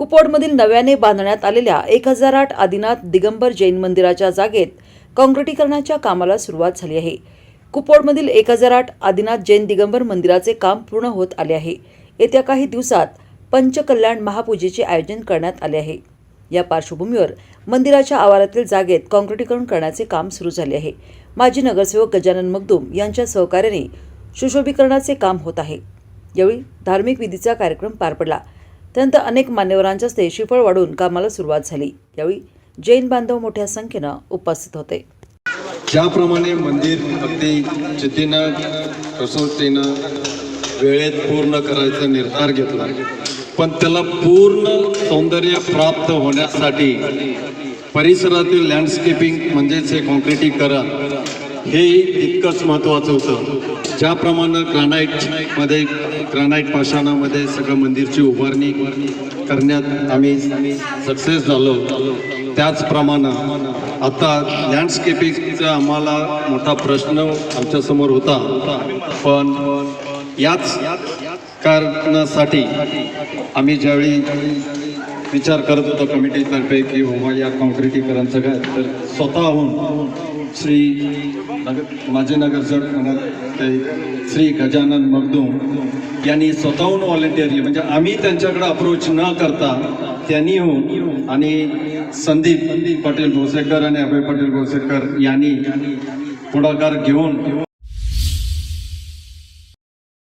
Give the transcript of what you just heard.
कुपवाडमधील नव्याने बांधण्यात आलेल्या एक हजार आठ आदिनाथ दिगंबर जैन मंदिराच्या जागेत काँक्रिटीकरणाच्या कामाला सुरुवात झाली आहे. कुपवाडमधील एक हजार आठ आदिनाथ जैन दिगंबर मंदिराचे काम पूर्ण होत आले आहे. येत्या काही दिवसात पंचकल्याण महापूजेचे आयोजन करण्यात आले आहे. या पार्श्वभूमीवर मंदिराच्या आवारातील जागेत काँक्रिटीकरण करण्याचे काम सुरू झाले आहे. माजी नगरसेवक गजानन मगदूम यांच्या सहकार्याने सुशोभीकरणाचे काम होत आहे. यावेळी धार्मिक विधीचा कार्यक्रम पार पडला. त्यानंतर अनेक मान्यवरांच्या हस्ते शिफळ वाढून कामाला सुरुवात झाली. यावेळी जैन बांधव मोठ्या संख्येनं उपस्थित होते. ज्याप्रमाणे मंदिर अगदी जिद्दीनं कसोटीनं वेळेत पूर्ण करायचा निर्धार घेतला पण त्याला पूर्ण सौंदर्य प्राप्त होण्यासाठी परिसरातील लँडस्केपिंग म्हणजेच हे कॉन्क्रिटीकरण हे इतकंच महत्त्वाचं होतं. ज्याप्रमाणे ग्रानाईटमध्ये ग्रानाईट पाषाणामध्ये सगळं मंदिरची उभारणी करण्यात आम्ही सक्सेस झालो. त्याचप्रमाणे आता लँडस्केपिंगचा आम्हाला मोठा प्रश्न आमच्यासमोर होता. पण याच कारणासाठी आम्ही ज्यावेळी विचार करत होतो कमिटीतर्फे की हो, बाबा या काँक्रिटीकरण काय? तर स्वतःहून श्री नगर माझे नगरसेवक म्हणत ते श्री गजानन मगदूम यांनी स्वतःहून व्हॉलेंटिअरली म्हणजे आम्ही त्यांच्याकडे अप्रोच न करता त्यांनी होऊन आणि संदीप पाटील भोसेकर आणि अभय पाटील भोसेकर यांनी पुढाकार घेऊन